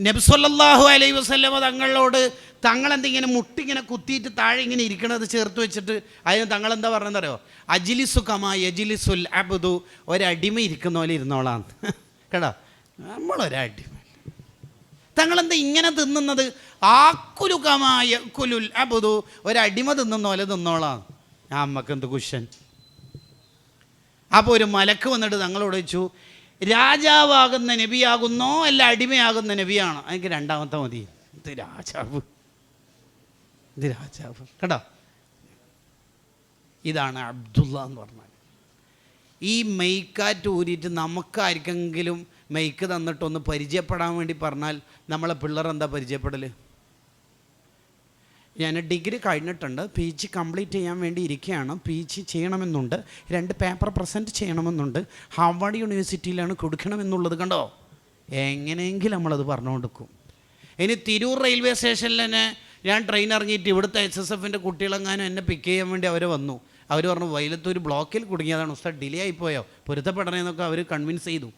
നബ്സല്ലാഹു അലൈ വസ്ലമ തങ്ങളോട് തങ്ങളെന്തിങ്ങനെ മുട്ടിങ്ങനെ കുത്തിയിട്ട് താഴെ ഇങ്ങനെ ഇരിക്കണത് ചേർത്ത് വെച്ചിട്ട് അതിന് തങ്ങളെന്താ പറഞ്ഞെന്നറിയോ അജിലിസു കമാ യജിലിസുൽ അബുദു. ഒരടിമ ഇരിക്കുന്ന പോലെ ഇരുന്നോളാം. കേട്ടോ? നമ്മളൊരടിമ തങ്ങളെന്താ ഇങ്ങനെ തിന്നുന്നത്? ആക്കുലു കമായ കുലുൽ അബുദു. ഒരടിമ തിന്നുന്ന പോലെ തിന്നോളാം. ആ കുശൻ? അപ്പോൾ ഒരു മലക്ക് വന്നിട്ട് തങ്ങളോട് വെച്ചു രാജാവാകുന്ന നബിയാകുന്നോ അല്ല അടിമയാകുന്ന നബിയാണോ? എനിക്ക് രണ്ടാമത്തെ മതി. ഇത് രാജാവ്. ഇത് രാജാവ്. കേട്ടോ? ഇതാണ് അബ്ദുള്ള എന്ന് പറഞ്ഞാൽ ഈ മെയ്ക്കാറ്റ് ഊരിയിട്ട് നമുക്കാർക്കെങ്കിലും മെയ്ക്ക് തന്നിട്ടൊന്ന് പരിചയപ്പെടാൻ വേണ്ടി പറഞ്ഞാൽ നമ്മളെ പിള്ളേർ എന്താ പരിചയപ്പെടൽ ഞാൻ ഡിഗ്രി കഴിഞ്ഞിട്ടുണ്ട്. പി ജി കംപ്ലീറ്റ് ചെയ്യാൻ വേണ്ടി ഇരിക്കുകയാണ്. പി ജി ചെയ്യണമെന്നുണ്ട്. രണ്ട് പേപ്പർ പ്രസന്റ് ചെയ്യണമെന്നുണ്ട്. ഹാർവാർഡ് യൂണിവേഴ്സിറ്റിയിലാണ് കൊടുക്കണമെന്നുള്ളത് കണ്ടോ? എങ്ങനെയെങ്കിലും നമ്മളത് പറഞ്ഞു കൊടുക്കും ഇനി തിരൂർ റെയിൽവേ സ്റ്റേഷനിൽ തന്നെ ഞാൻ ട്രെയിൻ ഇറങ്ങിയിട്ട് ഇവിടുത്തെ എച്ച് എസ് എഫിന്റെ കുട്ടികളെങ്ങാനും എന്നെ പിക്ക് ചെയ്യാൻ വേണ്ടി അവർ വന്നു. അവർ പറഞ്ഞു വൈലത്തൊരു ബ്ലോക്കിൽ കുടുങ്ങിയതാണ്. ഉസ്താദ് ഡിലേ ആയിപ്പോയോ? പൊരുത്തപ്പെടണമെന്നൊക്കെ അവർ കൺവിൻസ് ചെയ്തു.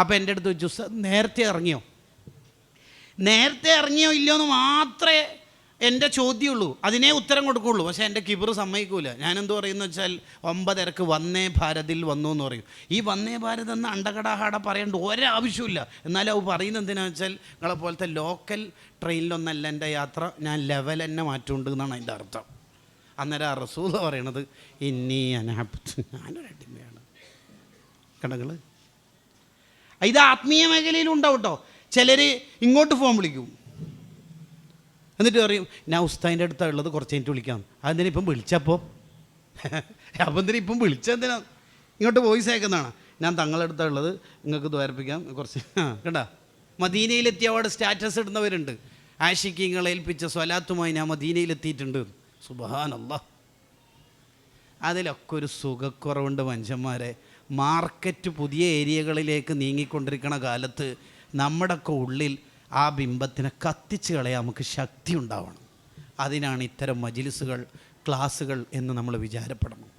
അപ്പോൾ എന്റെ അടുത്ത് ജുസ് നേരത്തെ ഇറങ്ങിയോ? നേരത്തെ ഇറങ്ങിയോ ഇല്ലയോ എന്ന് മാത്രമേ എന്റെ ചോദ്യമുള്ളൂ. അതിനേ ഉത്തരം കൊടുക്കുള്ളൂ. പക്ഷേ എന്റെ കിബർ സമ്മതിക്കൂല. ഞാനെന്ത് പറയുന്നു വെച്ചാൽ ഒമ്പതരക്ക് വന്നേ ഭാരതിൽ വന്നു എന്ന് പറയും. ഈ വന്നേ ഭാരത് എന്ന അണ്ടകടാഹാട പറയേണ്ട ഒരാവശ്യമില്ല എന്നാലും അവ പറയുന്നത് എന്തിനാണെന്ന് വെച്ചാൽ നിങ്ങളെ പോലത്തെ ലോക്കൽ ട്രെയിനിലൊന്നല്ല എന്റെ യാത്ര ഞാൻ ലെവൽ തന്നെ മാറ്റുണ്ട് എന്നാണ് അതിന്റെ അർത്ഥം. അന്നേരം ആ റസൂല പറയണത് ഇനി അനാപത്ത് ഞാനൊരു അടിമയാണ്. കടകൾ ഇത് ആത്മീയ മേഖലയിലുണ്ടാവും കേട്ടോ. ചിലർ ഇങ്ങോട്ട് ഫോൺ വിളിക്കും. എന്നിട്ട് പറയും ഞാൻ ഉസ്താദിന്റെ അടുത്താണ് ഉള്ളത് കുറച്ച് കഴിഞ്ഞിട്ട് വിളിക്കാം. അതെന്തിനാ ഇപ്പം വിളിച്ചപ്പോൾ അപ്പം എന്തിനാ ഇപ്പം വിളിച്ചെന്തിനാ ഇങ്ങോട്ട് വോയിസ് അയക്കുന്നതാണ്? ഞാൻ തങ്ങളുടെ അടുത്താണ് ഉള്ളത് നിങ്ങൾക്ക് ദ്വാരപ്പിക്കാം കുറച്ച് കേട്ടാ മദീനയിലെത്തിയ അവിടെ സ്റ്റാറ്റസ് ഇടുന്നവരുണ്ട്. ആഷിക്കിങ്ങളെ ഏൽപ്പിച്ച സ്വലാത്തുമായി ഞാൻ മദീനയിലെത്തിയിട്ടുണ്ട്. സുബഹാനല്ലാ. അതിലൊക്കെ ഒരു സുഖക്കുറവുണ്ട് മനുഷ്യന്മാരെ. മാർക്കറ്റ് പുതിയ ഏരിയകളിലേക്ക് നീങ്ങിക്കൊണ്ടിരിക്കുന്ന കാലത്ത് നമ്മുടെയൊക്കെ ഉള്ളിൽ ആ ബിംബത്തിനെ കത്തിച്ച് കളയാൻ നമുക്ക് ശക്തി ഉണ്ടാവണം. അതിനാണ് ഇത്തരം മജിലിസുകൾ ക്ലാസ്സുകൾ എന്ന് നമ്മൾ വിചാരപ്പെടണം.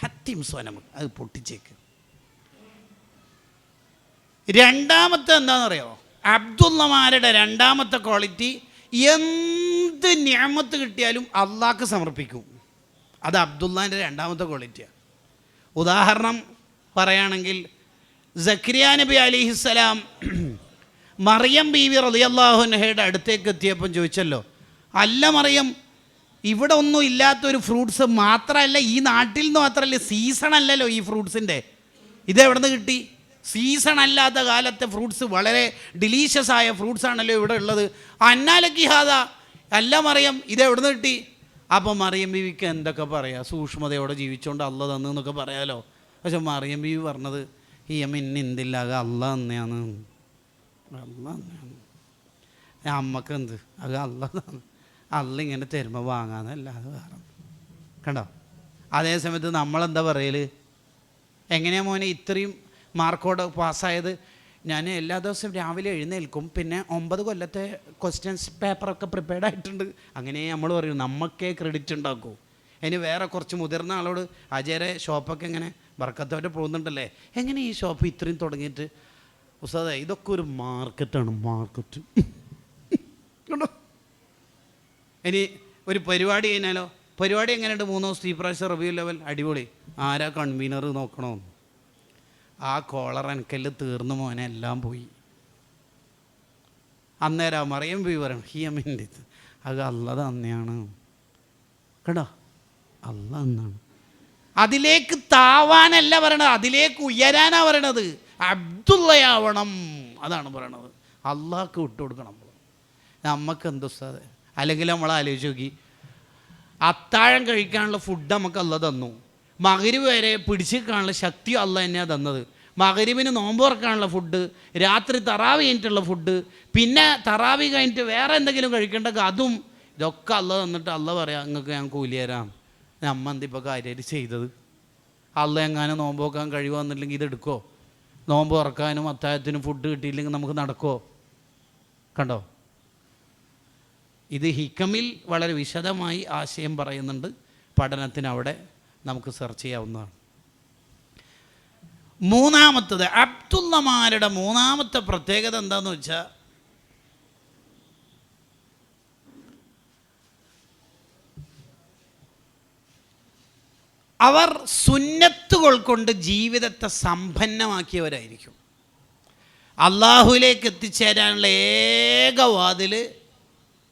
ഹത്തിം സ്വനം അത് പൊട്ടിച്ചേക്ക്. രണ്ടാമത്തെ എന്താണെന്നറിയോ? അബ്ദുള്ളമാരുടെ രണ്ടാമത്തെ ക്വാളിറ്റി എന്ത് ഞാമത്ത് കിട്ടിയാലും അള്ളാഹ്ക്ക് സമർപ്പിക്കും. അത് അബ്ദുള്ളാന്റെ രണ്ടാമത്തെ ക്വാളിറ്റിയാണ് ഉദാഹരണം പറയുകയാണെങ്കിൽ സക്രിയ നബി അലിഹിസ്സലാം മറിയം ബീവി റലിയല്ലാഹുനഹയുടെ അടുത്തേക്ക് എത്തിയപ്പം ചോദിച്ചല്ലോ അല്ല മറിയം ഇവിടെ ഒന്നും ഇല്ലാത്തൊരു ഫ്രൂട്ട്സ് മാത്രമല്ല ഈ നാട്ടിൽ നിന്ന് മാത്രമല്ല സീസൺ അല്ലല്ലോ ഈ ഫ്രൂട്ട്സിന്റെ. ഇത് എവിടെ നിന്ന് കിട്ടി? സീസൺ അല്ലാത്ത കാലത്തെ ഫ്രൂട്ട്സ് വളരെ ഡിലീഷ്യസ് ആയ ഫ്രൂട്ട്സ് ആണല്ലോ ഇവിടെ ഉള്ളത്. അന്നാലക്കി ഹാദ അല്ല മറിയം ഇത് എവിടെ നിന്ന് കിട്ടി? അപ്പം മറിയം ബീവിക്ക് എന്തൊക്കെ പറയാം? സൂക്ഷ്മതയോടെ ജീവിച്ചുകൊണ്ട് അല്ല തന്നു എന്നൊക്കെ പറയാമല്ലോ പക്ഷെ മറിയം ബീവി പറഞ്ഞത് ഈ അമ്മ ഇന്നെന്തില്ലാതെ അല്ല തന്നെയാണ്. അമ്മയ്ക്ക് എന്ത്? അത് അള്ളതാണ് അള്ള ഇങ്ങനെ തരുമ്പോൾ വാങ്ങാന്നല്ലാതെ വേറെ. കണ്ടോ? അതേ സമയത്ത് നമ്മളെന്താ പറയൽ എങ്ങനെയാ മോനെ ഇത്രയും മാർക്കോടെ പാസ്സായത്? ഞാൻ എല്ലാ ദിവസവും രാവിലെ എഴുന്നേൽക്കും. പിന്നെ ഒമ്പത് കൊല്ലത്തെ ക്വസ്റ്റ്യൻസ് പേപ്പറൊക്കെ പ്രിപ്പയർഡ് ആയിട്ടുണ്ട്. അങ്ങനെ നമ്മൾ പറയും നമുക്കേ ക്രെഡിറ്റ് ഉണ്ടാക്കൂ. ഇനി വേറെ കുറച്ച് മുതിർന്ന ആളോട് അജയരെ ഷോപ്പൊക്കെ എങ്ങനെ? വർക്കത്തോട്ട് പോകുന്നുണ്ടല്ലേ? എങ്ങനെ ഈ ഷോപ്പ് ഇത്രയും തുടങ്ങിയിട്ട്? ഉസ്താദേ ഇതൊക്കെ ഒരു മാർക്കറ്റാണ് മാർക്കറ്റ്. കണ്ടോ? ഇനി ഒരു പരിപാടി കഴിഞ്ഞാലോ? പരിപാടി എങ്ങനെയുണ്ട്? മൂന്നോ ഈ പ്രാവശ്യം റിവ്യൂ ലെവൽ അടിപൊളി. ആരാ കൺവീനർ നോക്കണോ ആ കോളർ എനിക്കല്ല് തീർന്നു മോനെ എല്ലാം പോയി. അന്നേരം മറിയം പോയി പറയണം ഹിയമിന്റെ ഇത്. അത് അല്ല തന്നെയാണ് കേട്ടോ അല്ല എന്നാണ് അതിലേക്ക് താവാനല്ല പറയണത് അതിലേക്ക് ഉയരാനാണ് പറയണത്. അബ്ദുള്ളയാവണം അതാണ് പറയണത്. അള്ളാഹ്ക്ക് വിട്ടുകൊടുക്കണം കൊടുക്കണം നമുക്ക് എന്ത് അല്ലെങ്കിൽ നമ്മൾ ആലോചിച്ച് നോക്കി. അത്താഴം കഴിക്കാനുള്ള ഫുഡ് നമുക്ക് അല്ല തന്നു. മകരിവ് വരെ പിടിച്ചു നിൽക്കാനുള്ള ശക്തി അല്ല തന്നെയാണ് തന്നത്. മകരിവിന് നോമ്പ് തുറക്കാനുള്ള ഫുഡ് രാത്രി തറാവി കഴിഞ്ഞിട്ടുള്ള ഫുഡ് പിന്നെ തറാവി കഴിഞ്ഞിട്ട് വേറെ എന്തെങ്കിലും കഴിക്കേണ്ട അതും ഇതൊക്കെ അല്ല തന്നിട്ട് അല്ല പറയാം നിങ്ങൾക്ക് ഞാൻ കൂലി തരാം. നമ്മ എന്തിപ്പോൾ കാര്യമായിട്ട് ചെയ്തത്? അല്ല എങ്ങാനും നോമ്പ് നോക്കാൻ വന്നില്ലെങ്കിൽ ഇതെടുക്കോ നോമ്പ് തുറക്കാനും അത്താഴത്തിനും ഫുഡ് കിട്ടിയില്ലെങ്കിൽ നമുക്ക് നടക്കുമോ കണ്ടോ? ഇത് ഹിക്കമിൽ വളരെ വിശദമായി ആശയം പറയുന്നുണ്ട്. പഠനത്തിന് അവിടെ നമുക്ക് സെർച്ച് ചെയ്യാവുന്നതാണ്. മൂന്നാമത്തത് അബ്ദുള്ളമാരുടെ മൂന്നാമത്തെ പ്രത്യേകത എന്താണെന്ന് വെച്ചാൽ അവർ സുന്നത്തുകൾ കൊണ്ട് ജീവിതത്തെ സമ്പന്നമാക്കിയവരായിരിക്കും. അള്ളാഹുലേക്ക് എത്തിച്ചേരാനുള്ള ഏക വാതിൽ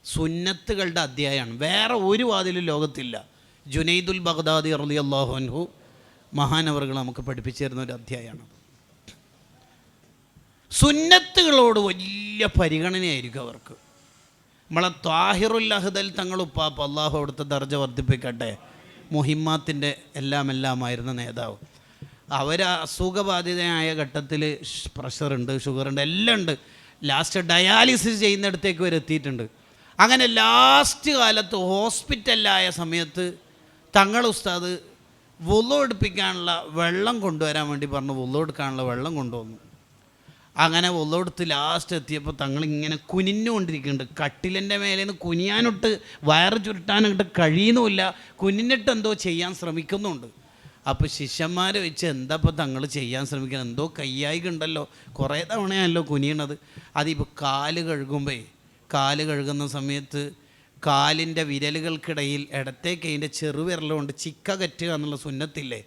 സുന്നത്തുകളുടെ അധ്യായമാണ്. വേറെ ഒരു വാതിലും ലോകത്തില്ല. ജുനൈദുൽ ബഗ്ദാദി റലി അള്ളാഹു അൻഹു മഹാനവറുകൾ നമുക്ക് പഠിപ്പിച്ചു തരുന്ന ഒരു അധ്യായമാണ്. സുന്നത്തുകളോട് വലിയ പരിഗണനയായിരിക്കും അവർക്ക്. നമ്മളെ താഹിറുൽ അഹ്ദൽ തങ്ങൾ ഉപ്പാപ്പ അള്ളാഹു അവിടുത്തെ ദർജ വർദ്ധിപ്പിക്കട്ടെ. മുഹിമ്മാത്തിന്റെ എല്ലാം എല്ലാമായിരുന്ന നേതാവ്. അവർ അസുഖബാധിതയായ ഘട്ടത്തിൽ പ്രഷറുണ്ട് ഷുഗറുണ്ട് എല്ലാം ഉണ്ട് ലാസ്റ്റ് ഡയാലിസിസ് ചെയ്യുന്നിടത്തേക്ക് വരെ എത്തിയിട്ടുണ്ട്. അങ്ങനെ ലാസ്റ്റ് കാലത്ത് ഹോസ്പിറ്റലിലായ സമയത്ത് തങ്ങൾ ഉസ്താദ് വുള്ളു എടുപ്പിക്കാനുള്ള വെള്ളം കൊണ്ടുവരാൻ വേണ്ടി പറഞ്ഞു വുള്ളു എടുക്കാനുള്ള വെള്ളം കൊണ്ടുവന്നു. അങ്ങനെ ഒള്ളോടുത്ത് ലാസ്റ്റ് എത്തിയപ്പോൾ തങ്ങൾ ഇങ്ങനെ കുനിഞ്ഞുകൊണ്ടിരിക്കുന്നുണ്ട്. കട്ടിലിന്റെ മേലെ നിന്ന് കുനിയാനൊട്ട് വയറ് ചുരുട്ടാനിട്ട് കഴിയുന്നുമില്ല. കുനിഞ്ഞിട്ട് എന്തോ ചെയ്യാൻ ശ്രമിക്കുന്നുണ്ട്. അപ്പോൾ ശിഷ്യന്മാരെ വെച്ച് എന്താ ഇപ്പോൾ തങ്ങൾ ചെയ്യാൻ ശ്രമിക്കുന്നത്? എന്തോ കയ്യായി ഉണ്ടല്ലോ കുറേ തവണയാണല്ലോ കുനിയണത്. അതിപ്പോൾ കാൽ കഴുകുമ്പേ കാൽ കഴുകുന്ന സമയത്ത് കാലിന്റെ വിരലുകൾക്കിടയിൽ ഇടത്തേക്ക് അതിന്റെ ചെറുവിരലുകൊണ്ട് ചിക്ക കറ്റുക എന്നുള്ള സുന്നത്തില്ലേ?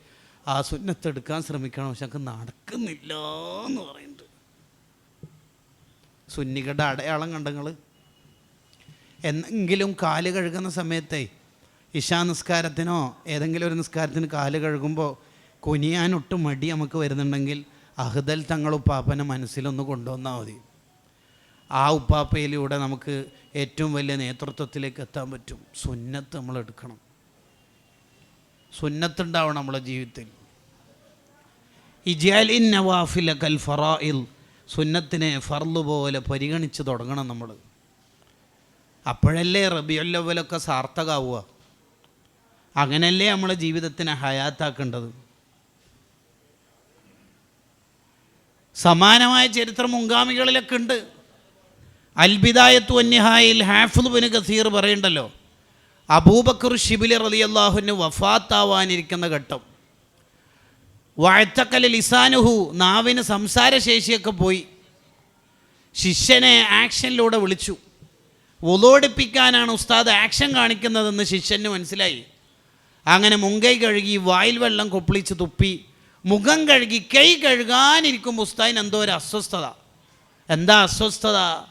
ആ സുന്നത്തെടുക്കാൻ ശ്രമിക്കണം. പക്ഷെ നടക്കുന്നില്ല എന്ന് പറയുന്നുണ്ട് സുന്നികളുടെ അടയാളം കണ്ടങ്ങൾ എന്നെങ്കിലും കാൽ കഴുകുന്ന സമയത്തെ ഇഷാ നിസ്കാരത്തിനോ ഏതെങ്കിലും ഒരു നിസ്കാരത്തിന് കാൽ കഴുകുമ്പോൾ കുനിയാനൊട്ടും മടി നമുക്ക് വരുന്നുണ്ടെങ്കിൽ അഹ്ദൽ തങ്ങൾ ഉപ്പാപ്പനെ മനസ്സിലൊന്ന് കൊണ്ടുവന്നാൽ മതി. ആ ഉപ്പാപ്പയിലൂടെ നമുക്ക് ഏറ്റവും വലിയ നേതൃത്വത്തിലേക്ക് എത്താൻ പറ്റും. സുന്നത്ത് നമ്മൾ എടുക്കണം. സുന്നത്തുണ്ടാവണം നമ്മളെ ജീവിതത്തിൽ. ഇജാലിൻ നവാഫില കൽ ഫറായിൽ സുന്നത്തിനെ ഫർൾ പോലെ പരിഗണിച്ച് തുടങ്ങണം നമ്മൾ അപ്പോഴല്ലേ റബിയല്ലവലൊക്കെ സാർത്ഥകാവുക. അങ്ങനല്ലേ നമ്മളെ ജീവിതത്തിനെ ഹയാത്താക്കേണ്ടത്. സമാനമായ ചരിത്രം മുൻഗാമികളിലൊക്കെ ഉണ്ട്. അൽബിദായത്തു അന്യഹായിൽ ഹാഫുൽ ബിൻ കസീർ പറയണ്ടല്ലോ അബൂബക്കർ ഷിബിലി റലി അള്ളാഹുവിന് വഫാത്താവാനിരിക്കുന്ന ഘട്ടം. വാഴ്ത്തക്കല ലിസാനുഹു നാവിന് സംസാരശേഷിയൊക്കെ പോയി. ശിഷ്യനെ ആക്ഷനിലൂടെ വിളിച്ചു. ഒലോടിപ്പിക്കാനാണ് ഉസ്താദ് ആക്ഷൻ കാണിക്കുന്നതെന്ന് ശിഷ്യന് മനസ്സിലായി. അങ്ങനെ മുങ്കൈ കഴുകി വായിൽ വെള്ളം കൊപ്പിളിച്ച് തുപ്പി. മുഖം കഴുകി കൈ കഴുകാനിരിക്കുമ്പോൾ ഉസ്താദിന് എന്തോ ഒരു അസ്വസ്ഥത. എന്താ അസ്വസ്ഥത?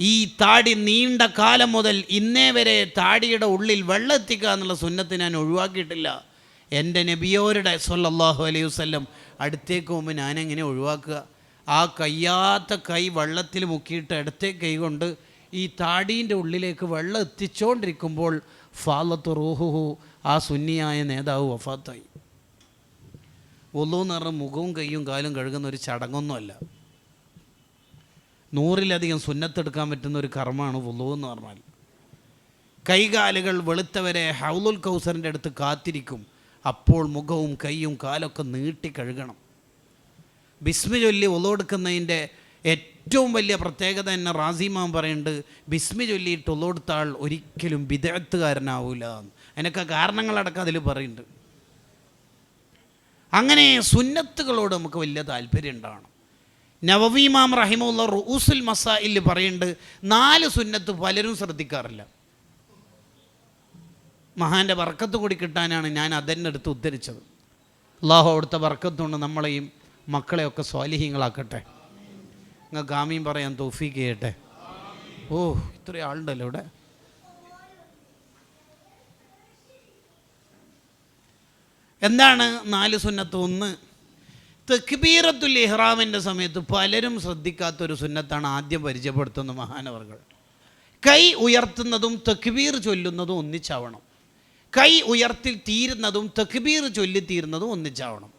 ഈ താടി നീണ്ട കാലം മുതൽ ഇന്നേ വരെ താടിയുടെ ഉള്ളിൽ വെള്ളം എത്തിക്കുക എന്നുള്ള സുന്നത്ത് ഞാൻ ഒഴിവാക്കിയിട്ടില്ല. എന്റെ നബിയോരുടെ സൊല്ലാഹു അലൈഹി വസല്ലം അടുത്തേക്ക് പോകുമ്പോൾ ഞാനെങ്ങനെ ഒഴിവാക്കുക? ആ കയ്യാത്ത കൈ വെള്ളത്തിൽ മുക്കിയിട്ട് അടുത്തേ കൈ കൊണ്ട് ഈ താടീന്റെ ഉള്ളിലേക്ക് വെള്ളം എത്തിച്ചുകൊണ്ടിരിക്കുമ്പോൾ ഫാലത്ത് റൂഹുഹു ആ സുന്നിയായ നേതാവ് വഫാത്തായി. ഒന്നു പറഞ്ഞ മുഖവും കൈയും കാലും കഴുകുന്ന ഒരു ചടങ്ങൊന്നുമല്ല. നൂറിലധികം സുന്നത്തെടുക്കാൻ പറ്റുന്ന ഒരു കർമ്മമാണ് വുളു എന്ന് പറഞ്ഞാൽ. കൈകാലുകൾ വെളുത്തവരെ ഹൗലുൽ കൗസറിന്റെ അടുത്ത് കാത്തിരിക്കും. അപ്പോൾ മുഖവും കൈയും കാലൊക്കെ നീട്ടി കഴുകണം. ബിസ്മി ചൊല്ലി ഒലോടുക്കുന്നതിന്റെ ഏറ്റവും വലിയ പ്രത്യേകത എന്നെ റാസിമാൻ പറയുന്നുണ്ട് ബിസ്മി ചൊല്ലിയിട്ട് ഒലോടുത്ത ആൾ ഒരിക്കലും വിദഗ്ധകാരനാവൂല അതിനൊക്കെ കാരണങ്ങളടക്കം അതിൽ പറയുന്നുണ്ട്. അങ്ങനെ സുന്നത്തുകളോട് നമുക്ക് വലിയ താല്പര്യം ഉണ്ടാവണം. നവവീമാം റഹിമുള്ള റൂസുൽ മസായിൽ പറയുന്നുണ്ട് നാല് സുന്നത്ത് പലരും ശ്രദ്ധിക്കാറില്ല. മഹാന്റെ വർക്കത്ത് കൂടി കിട്ടാനാണ് ഞാൻ അതെന്റെ അടുത്ത് ഉദ്ധരിച്ചത്. അള്ളാഹു അവിടുത്തെ വർക്കത്തുകൊണ്ട് നമ്മളെയും മക്കളെയൊക്കെ സ്വാലിഹ്യങ്ങളാക്കട്ടെ നിങ്ങൾ ആമീൻ പറയാൻ തോഫീക്ക് ചെയ്യട്ടെ. ഓ ഇത്രയും ആളുണ്ടല്ലോ ഇവിടെ. എന്താണ് നാല് സുന്നത്ത്? ഒന്ന് തെക്ബീറത്തുൽ ഇഹ്റാമിന്റെ സമയത്ത് പലരും ശ്രദ്ധിക്കാത്തൊരു സുന്നത്താണ് ആദ്യം പരിചയപ്പെടുത്തുന്ന മഹാനവർകൾ കൈ ഉയർത്തുന്നതും തെക്ബീർ ചൊല്ലുന്നതും ഒന്നിച്ചാവണം. കൈ ഉയർത്തി തീരുന്നതും തെക്കുബീർ ചൊല്ലി തീരുന്നതും ഒന്നിച്ചാവണം.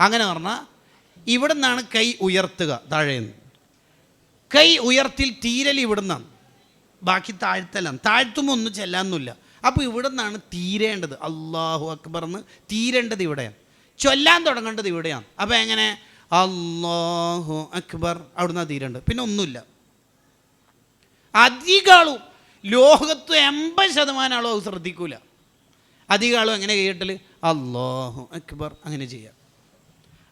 അങ്ങനെ പറഞ്ഞാൽ ഇവിടെ നിന്നാണ് കൈ ഉയർത്തുക താഴേന്ന്. കൈ ഉയർത്തിൽ തീരൽ ഇവിടെ നിന്നാണ് ബാക്കി താഴ്ത്തലാണ്. താഴ്ത്തുമ്പോൾ ഒന്നും ചെല്ലാമെന്നില്ല അപ്പോൾ ഇവിടെ നിന്നാണ് തീരേണ്ടത്. അള്ളാഹു അക്ബർ എന്ന് തീരേണ്ടത് ഇവിടെയാണ്. ചൊല്ലാൻ തുടങ്ങേണ്ടത് ഇവിടെയാണ്. അപ്പോൾ എങ്ങനെ? അള്ളാഹു അക്ബർ അവിടുന്ന് തീരേണ്ടത്. പിന്നെ ഒന്നുമില്ല. അധികാളും ലോകത്ത് എൺപത് ശതമാനം ആളും അത് ശ്രദ്ധിക്കൂല. അധികം ആളും എങ്ങനെ കേട്ടൽ അള്ളാഹു അക്ബർ. അങ്ങനെ ചെയ്യാം.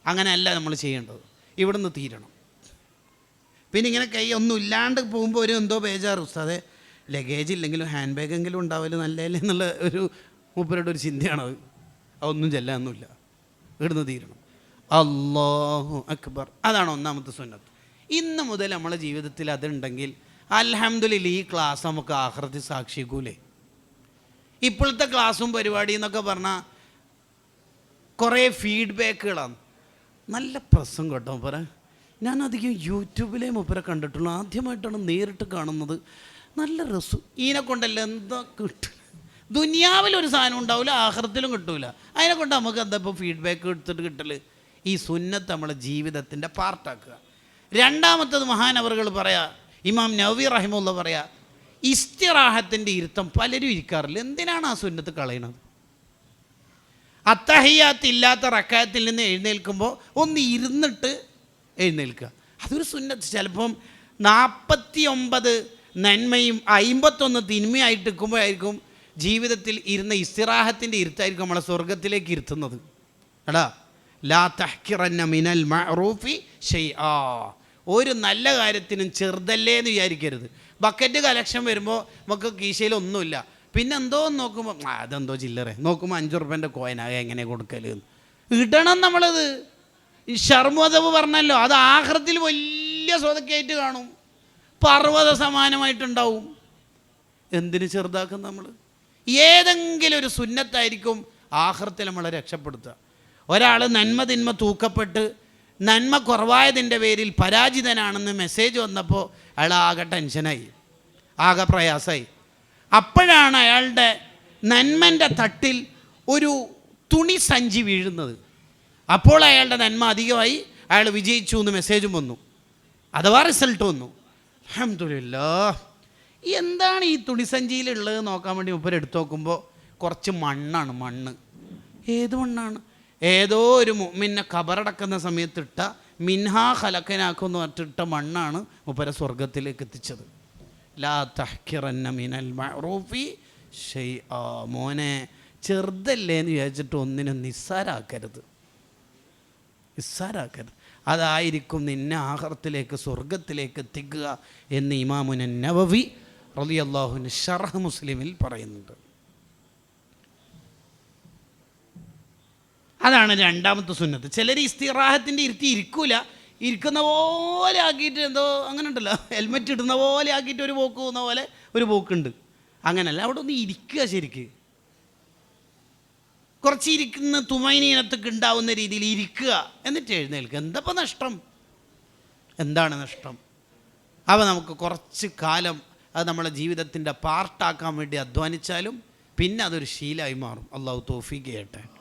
അങ്ങനെയല്ല നമ്മൾ ചെയ്യേണ്ടത്. ഇവിടുന്ന് തീരണം. പിന്നെ ഇങ്ങനെ കൈ ഒന്നും ഇല്ലാണ്ട് പോകുമ്പോൾ ഒരു എന്തോ ബേജാറ് ഉസ്താദെ. ലഗേജ് ഇല്ലെങ്കിലും ഹാൻഡ് ബാഗെങ്കിലും ഉണ്ടാവില്ല നല്ലതല്ലേ എന്നുള്ള ഒരു മൂപ്പരുടെ ഒരു ചിന്തയാണത്. അതൊന്നും ചെല്ലാനൊന്നുമില്ല. ഇവിടുന്ന് തീരണം. അള്ളാഹു അക്ബർ. അതാണ് ഒന്നാമത്തെ സുന്നത്ത്. ഇന്ന് മുതൽ നമ്മളെ ജീവിതത്തിൽ അതുണ്ടെങ്കിൽ അൽഹംദുലില്ല ഈ ക്ലാസ് നമുക്ക് ആഹൃതി സാക്ഷിക്കൂലേ? ഇപ്പോഴത്തെ ക്ലാസ്സും പരിപാടി എന്നൊക്കെ പറഞ്ഞാൽ കുറേ ഫീഡ്ബാക്കുകളാണ് നല്ല പ്രസം കേട്ടോ പറ ഞാൻ അധികം യൂട്യൂബിലേ മുപ്പരെ കണ്ടിട്ടുള്ളൂ. ആദ്യമായിട്ടാണ് നേരിട്ട് കാണുന്നത്. നല്ല രസം ഇതിനെ കൊണ്ടല്ല എന്താ കിട്ടും ദുനിയാവിലൊരു സാധനം ഉണ്ടാവില്ല ആഹൃത്തിലും കിട്ടൂല. അതിനെ കൊണ്ട് നമുക്ക് എന്താ ഇപ്പോൾ ഫീഡ്ബാക്ക് എടുത്തിട്ട് കിട്ടൽ ഈ സുന്നത്ത് നമ്മളെ ജീവിതത്തിന്റെ പാർട്ടാക്കുക രണ്ടാമത്തത് മഹാനവറുകൾ പറയാ ഇമാം നവി റഹിമുള്ള പറയാ ഇസ്തിറാഹത്തിന്റെ ഇരുത്തം പലരും ഇരിക്കാറില്ല. എന്തിനാണ് ആ സുന്നത്ത് കളയണത്? അത്തഹയ്യാത്ത് ഇല്ലാത്ത റക്കായത്തിൽ നിന്ന് എഴുന്നേൽക്കുമ്പോൾ ഒന്ന് ഇരുന്നിട്ട് എഴുന്നേൽക്കുക. അതൊരു സുന്നത്ത്. ചിലപ്പം നാൽപ്പത്തി ഒമ്പത് നന്മയും അയിമ്പത്തൊന്ന് തിന്മയായിട്ട് നിൽക്കുമ്പോഴായിരിക്കും ജീവിതത്തിൽ ഇരുന്ന ഇസ്തിറാഹത്തിന്റെ ഇരുത്തായിരിക്കും നമ്മളെ സ്വർഗത്തിലേക്ക് ഇരുത്തുന്നത്. എടാ ലാ തഹ്കിറന്ന മിനൽ മഅറൂഫി ഷൈആ ഒരു നല്ല കാര്യത്തിനും ചെറുതല്ലേ എന്ന് വിചാരിക്കരുത്. ബക്കറ്റ് കലക്ഷൻ വരുമ്പോൾ നമുക്ക് കീശയിൽ ഒന്നുമില്ല. പിന്നെ എന്തോ നോക്കുമ്പോൾ അതെന്തോ ചില്ലറേ. നോക്കുമ്പോൾ അഞ്ച് റുപ്യന്റെ കോയിനാകെ എങ്ങനെ കൊടുക്കൽ ഇടണം നമ്മളത്. ഈ ഷർമോദവ് പറഞ്ഞല്ലോ അത് ആഹ്രത്തിൽ വലിയ സ്വതക്കായിട്ട് കാണും. പർവത സമാനമായിട്ടുണ്ടാവും. എന്തിന് ചെറുതാക്കും നമ്മൾ ഏതെങ്കിലും ഒരു സുന്നത്തായിരിക്കും ആഹ്രത്തിൽ നമ്മളെ രക്ഷപ്പെടുത്തുക. ഒരാൾ നന്മ തിന്മ തൂക്കപ്പെട്ട് നന്മ കുറവായതിന്റെ പേരിൽ പരാജിതനാണെന്ന് മെസ്സേജ് വന്നപ്പോൾ അയാൾ ആകെ ടെൻഷനായി ആകെ പ്രയാസമായി. അപ്പോഴാണ് അയാളുടെ നന്മന്റെ തട്ടിൽ ഒരു തുണി സഞ്ചി വീഴുന്നത്. അപ്പോൾ അയാളുടെ നന്മ അധികമായി അയാൾ വിജയിച്ചു എന്ന് മെസ്സേജും വന്നു. അഥവാ റിസൾട്ട് വന്നു. അഹമ്മദില്ല എന്താണ് ഈ തുണിസഞ്ചിയിലുള്ളത് നോക്കാൻ വേണ്ടി ഉപ്പരെടുത്ത് നോക്കുമ്പോൾ കുറച്ച് മണ്ണാണ് മണ്ണ്. ഏത് മണ്ണാണ്? ഏതോ ഒരു മുമ്മിനെ കബറടക്കുന്ന സമയത്തിട്ട മിൻഹാ ഹലക്കനാക്കുമെന്ന് പറഞ്ഞിട്ടിട്ട മണ്ണാണ് മുപ്പര സ്വർഗത്തിലേക്ക് എത്തിച്ചത്. ലാ തഹ്കിറന്ന മിനൽ മറൂഫി ഷെയ് ആ മോനെ ചെറുതല്ലേ എന്ന് വിചാരിച്ചിട്ട് ഒന്നിനും നിസ്സാരാക്കരുത്. നിസ്സാരാക്കരുത്. അതായിരിക്കും നിന്നെ ആഹർത്തിലേക്ക് സ്വർഗത്തിലേക്ക് എത്തിക്കുക എന്ന് ഇമാമുനൻ നവവി റലിയല്ലാഹുൻ ഷർഹ് മുസ്ലിമിൽ പറയുന്നുണ്ട്. അതാണ് രണ്ടാമത്തെ സുന്നത്ത്. ചിലർ ഇസ്തിറാഹത്തിന്റെ ഇരുത്തി ഇരിക്കൂല. ഇരിക്കുന്ന പോലെ ആക്കിയിട്ട് എന്തോ അങ്ങനെ ഉണ്ടല്ലോ ഹെൽമെറ്റ് ഇടുന്ന പോലെ ആക്കിയിട്ട് ഒരു പോക്ക് പോകുന്ന പോലെ ഒരു പോക്കുണ്ട്. അങ്ങനല്ല അവിടെ ഒന്ന് ഇരിക്കുക ശരിക്ക്. കുറച്ച് ഇരിക്കുന്ന തുമൈനീനത്തൊക്കെ ഉണ്ടാവുന്ന രീതിയിൽ ഇരിക്കുക. എന്നിട്ട് എഴുന്നേൽക്കുക. എന്തപ്പോൾ നഷ്ടം? എന്താണ് നഷ്ടം? അവ നമുക്ക് കുറച്ച് കാലം അത് നമ്മളെ ജീവിതത്തിന്റെ പാർട്ടാക്കാൻ വേണ്ടി അധ്വാനിച്ചാലും പിന്നെ അതൊരു ശീലമായി മാറും. അള്ളാഹു തോഫീക്ക് ചെയ്യട്ടെ.